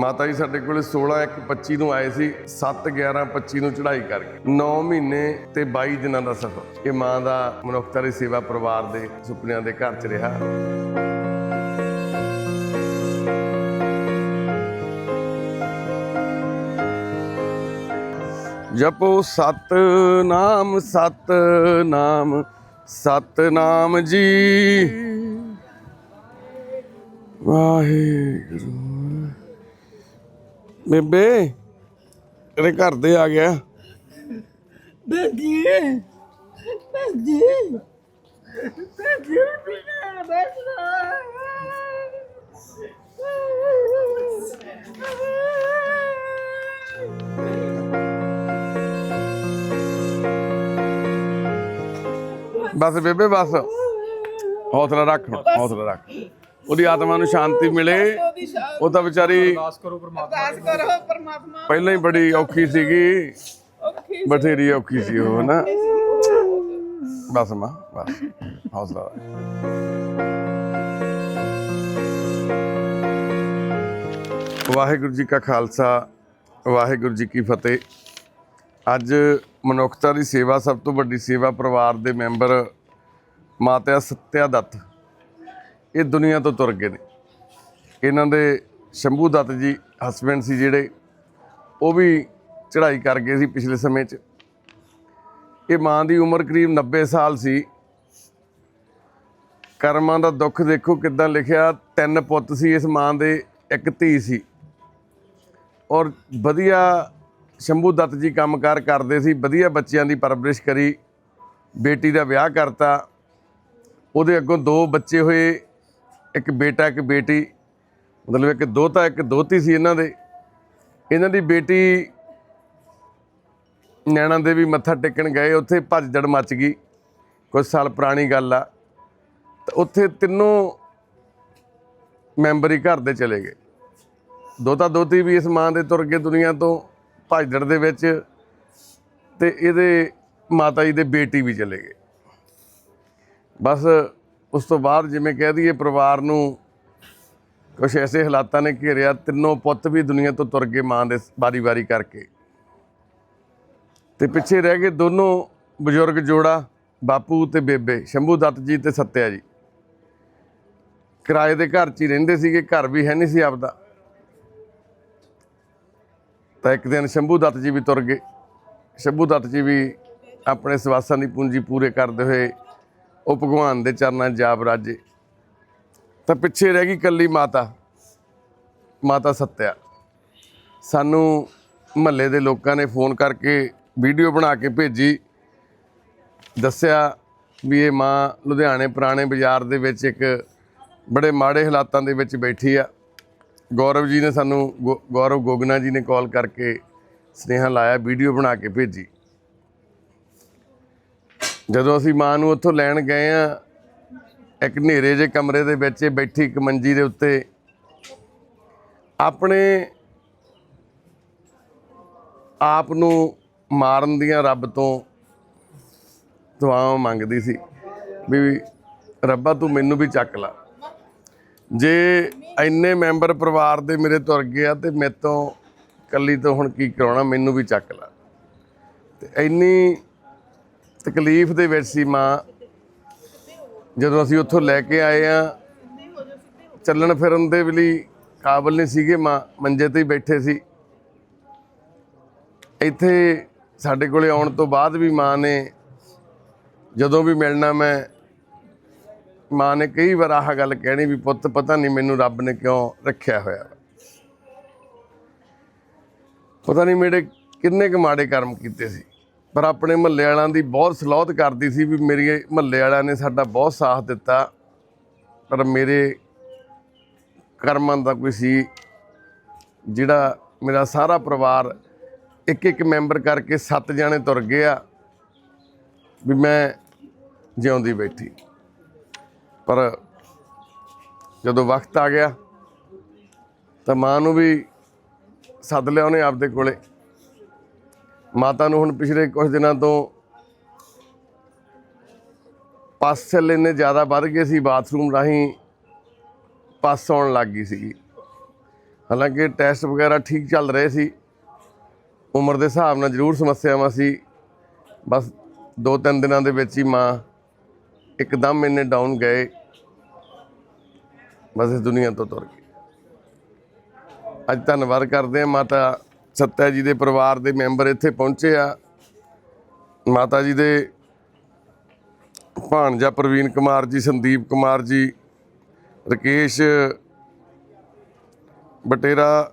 ਮਾਤਾ ਜੀ ਸਾਡੇ ਕੋਲੇ 16 1 25 ਨੂੰ ਆਏ ਸੀ 7 11 25 ਨੂੰ ਚੜ੍ਹਾਈ ਕਰਕੇ। 9 ਮਹੀਨੇ ਤੇ 22 ਦਿਨਾਂ ਦਾ ਸਫ਼ਰ। ਇਹ ਮਾਂ ਦਾ ਮਨੁੱਖਤਾ ਦੀ ਸੇਵਾ ਪਰਿਵਾਰ ਦੇ ਸੁਪਨਿਆਂ ਦੇ ਘਰ 'ਚ ਰਿਹਾ। ਜਪੋ ਸਤ ਨਾਮ ਸਤ ਨਾਮ ਸਤ ਨਾਮ ਜੀ। ਵਾਹਿਗੁਰੂ। ਬੇਬੇ ਤੇਰੇ ਘਰ ਦੇ ਆ ਗਿਆ। ਬੈਠੀ ਬੈਠੀ ਬੈਠੀ ਬਿਨਾ ਬੈਠਣਾ ਬਸ ਬੇਬੇ ਬਸ। ਹੌਸਲਾ ਰੱਖ ਹੁਣ, ਹੌਸਲਾ ਰੱਖ। ਉਹਦੀ ਆਤਮਾ ਨੂੰ ਸ਼ਾਂਤੀ ਮਿਲੇ। ਉਹ ਤਾਂ ਵਿਚਾਰੀ ਅਰਦਾਸ ਕਰੋ ਪਰਮਾਤਮਾ ਪਹਿਲਾਂ ਹੀ ਬੜੀ ਔਖੀ ਸੀਗੀ। ਬਥੇਰੀ ਔਖੀ ਸੀ ਉਹ ਨਾ ਬਸ ਮਾਂ ਬਸ। ਹੌਸਲਾ ਰੱਖ। ਵਾਹਿਗੁਰੂ ਜੀ ਕਾ ਖਾਲਸਾ ਵਾਹਿਗੁਰੂ ਜੀ ਕੀ ਫਤਿਹ। ਅੱਜ ਮਨੁੱਖਤਾ ਦੀ ਸੇਵਾ ਸਭ ਤੋਂ ਵੱਡੀ ਸੇਵਾ ਪਰਿਵਾਰ ਦੇ ਮੈਂਬਰ ਮਾਤਾ ਸਤਿਆ ਦੱਤ ਇਹ ਦੁਨੀਆ ਤੋਂ ਤੁਰ ਗਏ ਨੇ। ਇਹਨਾਂ ਦੇ ਸ਼ੰਭੂ ਦੱਤ ਜੀ ਹਸਬੰਡ ਸੀ ਜਿਹੜੇ, ਉਹ ਵੀ ਚੜ੍ਹਾਈ ਕਰ ਗਏ ਸੀ ਪਿਛਲੇ ਸਮੇਂ 'ਚ। ਇਹ ਮਾਂ ਦੀ ਉਮਰ ਕਰੀਬ 90 ਸਾਲ ਸੀ। ਕਰਮਾਂ ਦਾ ਦੁੱਖ ਦੇਖੋ ਕਿੱਦਾਂ ਲਿਖਿਆ, ਤਿੰਨ ਪੁੱਤ ਸੀ ਇਸ ਮਾਂ ਦੇ, ਇੱਕ ਧੀ ਸੀ। ਔਰ ਵਧੀਆ ਸ਼ੰਭੂ ਦੱਤ ਜੀ ਕੰਮਕਾਰ ਕਰਦੇ ਸੀ, ਵਧੀਆ ਬੱਚਿਆਂ ਦੀ ਪਰਵਰਿਸ਼ ਕਰੀ, ਬੇਟੀ ਦਾ ਵਿਆਹ ਕਰਤਾ। ਉਹਦੇ ਅੱਗੋਂ ਦੋ ਬੱਚੇ ਹੋਏ ਇੱਕ ਬੇਟਾ, ਇੱਕ ਬੇਟੀ, ਮਤਲਬ ਇੱਕ ਦੋਤਾ, ਇੱਕ ਦੋਤੀ ਸੀ ਇਹਨਾਂ ਦੇ। ਇਹਨਾਂ ਦੀ ਬੇਟੀ ਨੈਣਾ ਦੇਵੀ ਮੱਥਾ ਟੇਕਣ ਗਏ, ਉੱਥੇ ਭੱਜੜ ਮੱਚ ਗਈ। ਕੁਝ ਸਾਲ ਪੁਰਾਣੀ ਗੱਲ ਆ। ਤੇ ਉੱਥੇ ਤਿੰਨੋਂ ਮੈਂਬਰ ਹੀ ਘਰ ਦੇ ਚਲੇ ਗਏ। ਦੋਤਾ, ਦੋਤੀ ਵੀ ਇਸ ਮਾਂ ਦੇ ਤੁਰ ਗਏ ਦੁਨੀਆ ਤੋਂ ਭੱਜੜ ਦੇ ਵਿੱਚ। ਤੇ ਇਹਦੇ ਮਾਤਾ ਜੀ ਦੇ ਬੇਟੀ ਵੀ ਚਲੇ ਗਏ। ਬਸ ਉਸ ਤੋਂ ਬਾਅਦ ਜਿਵੇਂ ਕਹਿ ਦਈਏ ਪਰਿਵਾਰ ਨੂੰ ਕੁਝ ਐਸੇ ਹਾਲਾਤਾਂ ਨੇ ਘੇਰਿਆ, ਤਿੰਨੋਂ ਪੁੱਤ ਵੀ ਦੁਨੀਆ ਤੋਂ ਤੁਰ ਗਏ ਮਾਂ ਦੇ ਵਾਰੀ-ਵਾਰੀ ਕਰਕੇ। ਤੇ ਪਿੱਛੇ ਰਹਿ ਗਏ ਦੋਨੋਂ ਬਜ਼ੁਰਗ ਜੋੜਾ, ਬਾਪੂ ਤੇ ਬੇਬੇ, ਸ਼ੰਭੂ ਦੱਤ ਜੀ ਤੇ ਸੱਤਿਆ ਜੀ। ਕਿਰਾਏ ਦੇ ਘਰ 'ਚ ਹੀ ਰਹਿੰਦੇ ਸੀਗੇ, ਘਰ ਵੀ ਹੈ ਨਹੀਂ ਸੀ ਆਪਦਾ। ਤਾਂ ਇੱਕ ਦਿਨ ਸ਼ੰਭੂ ਦੱਤ ਜੀ ਵੀ ਤੁਰ ਗਏ। ਸ਼ੰਭੂ ਦੱਤ ਜੀ ਵੀ ਆਪਣੇ ਸਵਾਸਾਂ ਦੀ ਪੂੰਜੀ ਪੂਰੇ ਕਰਦੇ ਹੋਏ ਉਹ ਭਗਵਾਨ ਦੇ ਚਰਨਾਂ 'ਚ ਜਾ ਬਰਾਜੇ ਤਾਂ ਪਿੱਛੇ ਰਹਿ ਗਈ ਕੱਲੀ ਮਾਤਾ। ਮਾਤਾ ਸੱਤਿਆ। ਸਾਨੂੰ ਮਹੱਲੇ ਦੇ ਲੋਕਾਂ ਨੇ ਫੋਨ ਕਰਕੇ ਵੀਡੀਓ ਬਣਾ ਕੇ ਭੇਜੀ। ਦੱਸਿਆ ਵੀ ਇਹ ਮਾਂ ਲੁਧਿਆਣੇ ਪੁਰਾਣੇ ਬਾਜ਼ਾਰ ਦੇ ਵਿੱਚ ਇੱਕ ਬੜੇ ਮਾੜੇ ਹਾਲਾਤਾਂ ਦੇ ਵਿੱਚ ਬੈਠੀ ਆ। ਗੌਰਵ ਜੀ ਨੇ ਸਾਨੂੰ ਗੌ- ਗੌਰਵ ਗੋਗਨਾ ਜੀ ਨੇ ਕਾਲ ਕਰਕੇ ਸਨੇਹਾ ਲਾਇਆ, ਵੀਡੀਓ ਬਣਾ ਕੇ ਭੇਜੀ। ਜਦੋਂ ਅਸੀਂ ਮਾਂ ਨੂੰ ਉੱਥੋਂ ਲੈਣ ਗਏ ਆ, ਇੱਕ ਹਨੇਰੇ ਜਿਹੇ ਕਮਰੇ ਦੇ ਵਿੱਚ ਬੈਠੀ ਇੱਕ ਮੰਜੀ ਦੇ ਉੱਤੇ, ਆਪਣੇ ਆਪ ਨੂੰ ਮਾਰਨ ਦੀਆਂ ਰੱਬ ਤੋਂ ਦੁਆਵਾਂ ਮੰਗਦੀ ਸੀ ਵੀ ਰੱਬਾ ਤੂੰ ਮੈਨੂੰ ਵੀ ਚੱਕ ਲਾ। ਜੇ ਇੰਨੇ ਮੈਂਬਰ ਪਰਿਵਾਰ ਦੇ ਮੇਰੇ ਤੁਰ ਗਏ ਆ ਤੇ ਮੇਰੇ ਤੋਂ ਕੱਲੀ ਤੋਂ ਹੁਣ ਕੀ ਕਰਾਉਣਾ, ਮੈਨੂੰ ਵੀ ਚੱਕ ਲਾ। ਤੇ ਇੰਨੀ ਤਕਲੀਫ ਦੇ ਵਿੱਚ ਸੀ ਮਾਂ। ਜਦੋਂ ਅਸੀਂ ਉੱਥੋਂ ਲੈ ਕੇ ਆਏ ਆ, ਚੱਲਣ ਫਿਰਨ ਦੇ ਲਈ ਕਾਬਲ ਨਹੀਂ ਸੀਗੇ ਮਾਂ, ਮੰਜੇ ਤੇ ਹੀ ਬੈਠੇ ਸੀ। ਇੱਥੇ ਸਾਡੇ ਕੋਲੇ ਆਉਣ ਤੋਂ ਬਾਅਦ ਵੀ ਮਾਂ ਨੇ ਜਦੋਂ ਵੀ ਮਿਲਣਾ ਮੈਂ, ਮਾਂ ਨੇ ਕਈ ਵਾਰ ਆਹ ਗੱਲ ਕਹਿਣੀ ਵੀ ਪੁੱਤ, ਪਤਾ ਨਹੀਂ ਮੈਨੂੰ ਰੱਬ ਨੇ ਕਿਉਂ ਰੱਖਿਆ ਹੋਇਆ ਪਤਾ ਨਹੀਂ ਮੇਰੇ ਕਿੰਨੇ ਕੁ ਮਾੜੇ ਕਰਮ ਕੀਤੇ ਸੀ। ਪਰ ਆਪਣੇ ਮਹੱਲੇ ਵਾਲਿਆਂ ਦੀ ਬਹੁਤ ਸਲਾਹਤ ਕਰਦੀ ਸੀ ਵੀ ਮੇਰੇ ਮਹੱਲੇ ਵਾਲਿਆਂ ਨੇ ਸਾਡਾ ਬਹੁਤ ਸਾਥ ਦਿੱਤਾ। ਪਰ ਮੇਰੇ ਕਰਮਾਂ ਦਾ ਕੋਈ ਸੀ ਜਿਹੜਾ ਮੇਰਾ ਸਾਰਾ ਪਰਿਵਾਰ ਇੱਕ ਇੱਕ ਮੈਂਬਰ ਕਰਕੇ ਸੱਤ ਜਾਣੇ ਤੁਰ ਗਏ ਆ ਵੀ ਮੈਂ ਜਿਉਂਦੀ ਬੈਠੀ। ਪਰ ਜਦੋਂ ਵਕਤ ਆ ਗਿਆ ਤਾਂ ਮਾਂ ਨੂੰ ਵੀ ਸੱਦ ਲਿਆ ਉਹਨੇ ਆਪਦੇ ਕੋਲੇ। ਮਾਤਾ ਨੂੰ ਹੁਣ ਪਿਛਲੇ ਕੁਝ ਦਿਨਾਂ ਤੋਂ ਪਸ ਚੱਲੇ ਨੇ ਜ਼ਿਆਦਾ ਵੱਧ ਗਏ ਸੀ, ਬਾਥਰੂਮ ਰਾਹੀਂ ਪਸ ਆਉਣ ਲੱਗ ਗਈ ਸੀਗੀ। ਹਾਲਾਂਕਿ ਟੈਸਟ ਵਗੈਰਾ ਠੀਕ ਚੱਲ ਰਹੇ ਸੀ। ਉਮਰ ਦੇ ਹਿਸਾਬ ਨਾਲ ਜ਼ਰੂਰ ਸਮੱਸਿਆਵਾਂ ਸੀ। ਬਸ ਦੋ ਤਿੰਨ ਦਿਨਾਂ ਦੇ ਵਿੱਚ ਹੀ ਮਾਂ ਇੱਕਦਮ ਇੰਨੇ ਡਾਊਨ ਗਏ। ਬਸ ਇਸ ਦੁਨੀਆ ਤੋਂ ਤੁਰ ਗਏ ਅੱਜ ਧੰਨਵਾਦ ਕਰਦੇ ਹਾਂ ਮਾਤਾ ਸੱਤਿਆ ਜੀ ਦੇ ਪਰਿਵਾਰ ਦੇ ਮੈਂਬਰ ਇੱਥੇ ਪਹੁੰਚੇ ਆ। ਮਾਤਾ ਜੀ ਦੇ ਭਾਣਜਾ ਪ੍ਰਵੀਨ ਕੁਮਾਰ ਜੀ ਸੰਦੀਪ ਕੁਮਾਰ ਜੀ ਰਕੇਸ਼ ਬਟੇਰਾ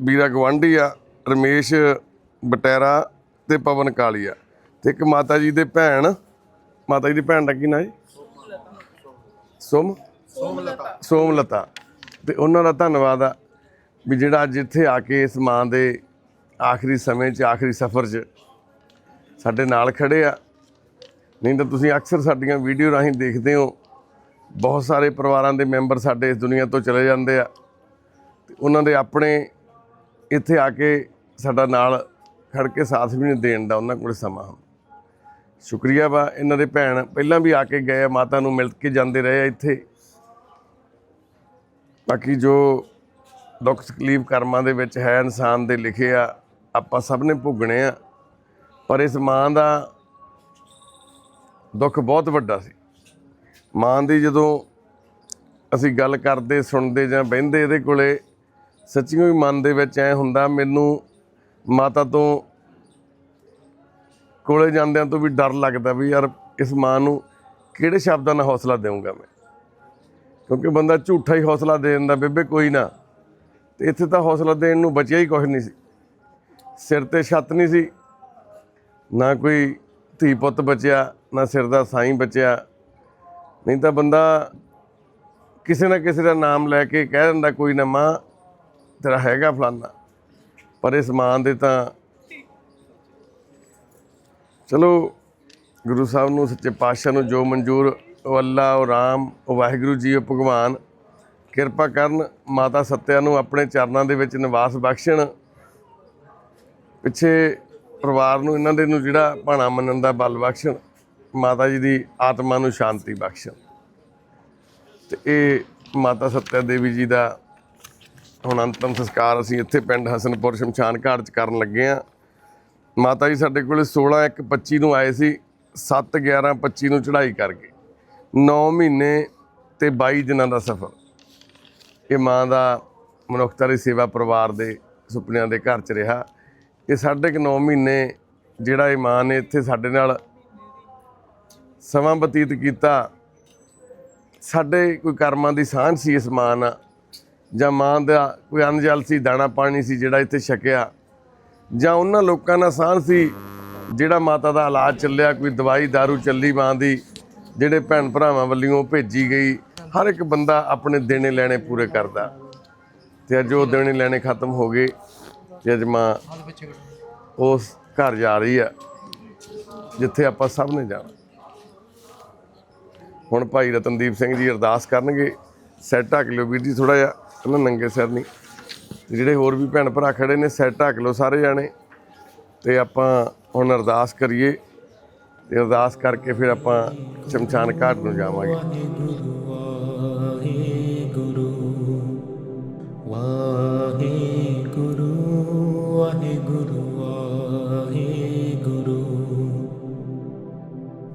ਵੀਰਾ ਗਵਾਂਢੀ ਆ ਰਮੇਸ਼ ਬਟੇਰਾ ਤੇ ਪਵਨ ਕਾਲੀਆ ਤੇ ਇੱਕ ਮਾਤਾ ਜੀ ਦੇ ਭੈਣ ਮਾਤਾ ਜੀ ਦੀ ਭੈਣ ਦਾ ਕੀ ਨਾਂ ਜੀ? ਸੋਮ। ਸੋਮਲਤਾ। ਸੋਮਲਤਾ। ਤੇ ਉਹਨਾਂ ਦਾ ਧੰਨਵਾਦ ਆ। ਵੀ ਜਿਹੜਾ ਅੱਜ ਇੱਥੇ ਆ ਕੇ ਇਸ ਮਾਂ ਦੇ ਆਖਰੀ ਸਮੇਂ 'ਚ, ਆਖਰੀ ਸਫ਼ਰ 'ਚ ਸਾਡੇ ਨਾਲ ਖੜੇ ਆ। ਨਹੀਂ ਤਾਂ ਤੁਸੀਂ ਅਕਸਰ ਸਾਡੀਆਂ ਵੀਡੀਓ ਰਾਹੀਂ ਦੇਖਦੇ ਹੋ, ਬਹੁਤ ਸਾਰੇ ਪਰਿਵਾਰਾਂ ਦੇ ਮੈਂਬਰ ਸਾਡੇ ਇਸ ਦੁਨੀਆ ਤੋਂ ਚਲੇ ਜਾਂਦੇ ਆ। ਤੇ ਉਹਨਾਂ ਦੇ ਆਪਣੇ ਇੱਥੇ ਆ ਕੇ ਸਾਡਾ ਨਾਲ ਖੜ ਕੇ ਸਾਥ ਵੀ ਨਹੀਂ ਦੇਣ ਦਾ ਉਹਨਾਂ ਕੋਲ ਸਮਾਂ। ਹੁੰਦਾ ਸ਼ੁਕਰੀਆ ਵਾ ਇਹਨਾਂ ਦੇ ਭੈਣ ਪਹਿਲਾਂ ਵੀ ਆ ਕੇ ਗਏ ਆ, ਮਾਤਾ ਨੂੰ ਮਿਲ ਕੇ ਜਾਂਦੇ ਰਹੇ ਆ ਇੱਥੇ। ਬਾਕੀ ਜੋ ਦੁੱਖ ਤਕਲੀਫ ਕਰਮਾਂ ਦੇ ਵਿੱਚ ਹੈ, ਇਨਸਾਨ ਦੇ ਲਿਖੇ ਆ, ਆਪਾਂ ਸਭ ਨੇ ਭੁਗਣੇ ਆ। ਪਰ ਇਸ ਮਾਂ ਦਾ ਦੁੱਖ ਬਹੁਤ ਵੱਡਾ ਸੀ। ਮਾਂ ਦੀ ਜਦੋਂ ਅਸੀਂ ਗੱਲ ਕਰਦੇ, ਸੁਣਦੇ ਜਾਂ ਬਹਿੰਦੇ ਇਹਦੇ ਕੋਲੇ, ਸੱਚੀਓ ਹੀ ਮਨ ਦੇ ਵਿੱਚ ਐ ਹੁੰਦਾ, ਮੈਨੂੰ ਮਾਤਾ ਤੋਂ ਕੋਲੇ ਜਾਂਦਿਆਂ ਤੋਂ ਵੀ ਡਰ ਲੱਗਦਾ ਵੀ ਯਾਰ ਇਸ ਮਾਂ ਨੂੰ ਕਿਹੜੇ ਸ਼ਬਦਾਂ ਨਾਲ ਹੌਸਲਾ ਦੇਵਾਂਗਾ ਮੈਂ? ਕਿਉਂਕਿ ਬੰਦਾ ਝੂਠਾ ਹੀ ਹੌਸਲਾ ਦੇ ਦਿੰਦਾ, ਬੇਬੇ ਕੋਈ ਨਾ। ਤੇ ਇੱਥੇ ਤਾਂ ਹੌਸਲਾ ਦੇਣ ਨੂੰ ਬਚਿਆ ਹੀ ਕੁਝ ਨਹੀਂ ਸੀ। ਸਿਰ ਤੇ ਛੱਤ ਨਹੀਂ ਸੀ, ਨਾ ਕੋਈ ਧੀ ਪੁੱਤ ਬਚਿਆ, ਨਾ ਸਿਰ ਦਾ ਸਾਈਂ ਬਚਿਆ। ਨਹੀਂ ਤਾਂ ਬੰਦਾ ਕਿਸੇ ਨਾ ਕਿਸੇ ਦਾ ਨਾਮ ਲੈ ਕੇ ਕਹਿ ਦਿੰਦਾ, ਕੋਈ ਨਾ ਮਾਂ, ਤੇਰਾ ਹੈਗਾ ਫਲਾਨਾ। ਪਰ ਇਸ ਮਾਂ ਦੇ ਤਾਂ ਚਲੋ, ਗੁਰੂ ਸਾਹਿਬ ਨੂੰ ਸੱਚੇ ਪਾਤਸ਼ਾਹ ਨੂੰ ਜੋ ਮਨਜ਼ੂਰ, ਉਹ ਅੱਲਾ, ਉਹ ਰਾਮ, ਉਹ ਵਾਹਿਗੁਰੂ ਜੀ, ਉਹ ਭਗਵਾਨ ਕਿਰਪਾ ਕਰਨ ਮਾਤਾ ਸੱਤਿਆ ਨੂੰ ਆਪਣੇ ਚਰਨਾਂ ਦੇ ਵਿੱਚ ਨਿਵਾਸ ਬਖਸ਼ਣ। ਪਿੱਛੇ ਪਰਿਵਾਰ ਨੂੰ ਇਹਨਾਂ ਦੇ ਨੂੰ ਜਿਹੜਾ ਭਾਣਾ ਮੰਨਣ ਦਾ ਬਲ ਬਖਸ਼ਣ, ਮਾਤਾ ਜੀ ਦੀ ਆਤਮਾ ਨੂੰ ਸ਼ਾਂਤੀ ਬਖਸ਼ਣ। ਤੇ ਇਹ ਮਾਤਾ ਸੱਤਿਆ ਦੇਵੀ ਜੀ ਦਾ ਹੁਣ ਅੰਤਮ ਸੰਸਕਾਰ ਅਸੀਂ ਇੱਥੇ ਪਿੰਡ ਹਸਨਪੁਰ ਸ਼ਮਸ਼ਾਨ ਘਾਟ 'ਚ ਕਰਨ ਲੱਗੇ ਆ ਮਾਤਾ ਜੀ ਸਾਡੇ ਕੋਲੇ 16 1 25 ਨੂੰ ਆਏ ਸੀ 7 11 25 ਨੂੰ ਚੜ੍ਹਾਈ ਕਰਕੇ। 9 ਮਹੀਨੇ ਤੇ 22 ਦਿਨਾਂ ਦਾ ਸਫ਼ਰ। ਇਹ ਮਾਂ ਦਾ ਮਨੁੱਖਤਾ ਦੀ ਸੇਵਾ ਪਰਿਵਾਰ ਦੇ ਸੁਪਨਿਆਂ ਦੇ ਘਰ 'ਚ ਰਿਹਾ। ਇਹ ਸਾਢੇ ਕੁ 9 ਮਹੀਨੇ ਜਿਹੜਾ ਇਹ ਮਾਂ ਨੇ ਇੱਥੇ ਸਾਡੇ ਨਾਲ ਸਮਾਂ ਬਤੀਤ ਕੀਤਾ। ਸਾਡੇ ਕੋਈ ਕਰਮਾਂ ਦੀ ਸਾਂਝ ਸੀ ਇਸ ਮਾਂ ਨਾਲ, ਜਾਂ ਮਾਂ ਦਾ ਕੋਈ ਅਨਜਲ ਸੀ, ਦਾਣਾ ਪਾਣੀ ਸੀ ਜਿਹੜਾ ਇੱਥੇ ਛਕਿਆ, ਜਾਂ ਉਹਨਾਂ ਲੋਕਾਂ ਨਾਲ ਸਾਂਝ ਸੀ ਜਿਹੜਾ ਮਾਤਾ ਦਾ ਇਲਾਜ ਚੱਲਿਆ, ਕੋਈ ਦਵਾਈ दारू ਚੱਲੀ ਮਾਂ ਦੀ, ਜਿਹੜੇ ਭੈਣ ਭਰਾਵਾਂ ਵੱਲੋਂ ਭੇਜੀ ਗਈ। ਹਰ ਇੱਕ ਬੰਦਾ ਆਪਣੇ ਦੇਣੇ ਲੈਣੇ ਪੂਰੇ ਕਰਦਾ। ਤੇ ਅੱਜ ਉਹ ਦੇਣੇ ਲੈਣੇ ਖਤਮ ਹੋ ਗਏ, ਤੇ ਅੱਜ ਮਾਂ ਉਸ ਘਰ ਜਾ ਰਹੀ ਆ, ਜਿੱਥੇ ਆਪਾਂ ਸਭ ਨੇ ਜਾਣਾ। ਹੁਣ ਭਾਈ ਰਤਨਦੀਪ ਸਿੰਘ ਜੀ ਅਰਦਾਸ ਕਰਨਗੇ, ਸੈੱਟ ਢੱਕ ਲਿਓ ਵੀਰ ਜੀ ਥੋੜਾ ਜਿਹਾ ਇਹਨਾਂ ਨੰਗੇ ਸਿਰ ਨਹੀਂ। ਤੇ ਜਿਹੜੇ ਹੋਰ ਵੀ ਭੈਣ ਭਰਾ ਖੜੇ ਨੇ, ਸੈੱਟ ਢੱਕ ਲਓ ਸਾਰੇ ਜਾਣੇ। ਤੇ ਆਪਾਂ ਹੁਣ ਅਰਦਾਸ ਕਰੀਏ, ਤੇ ਅਰਦਾਸ ਕਰਕੇ ਫਿਰ ਆਪਾਂ ਸ਼ਮਸ਼ਾਨ ਘਾਟ ਨੂੰ ਜਾਵਾਂਗੇ।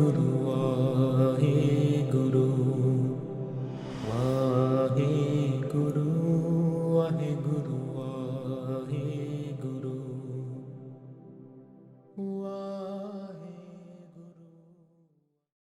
Guru.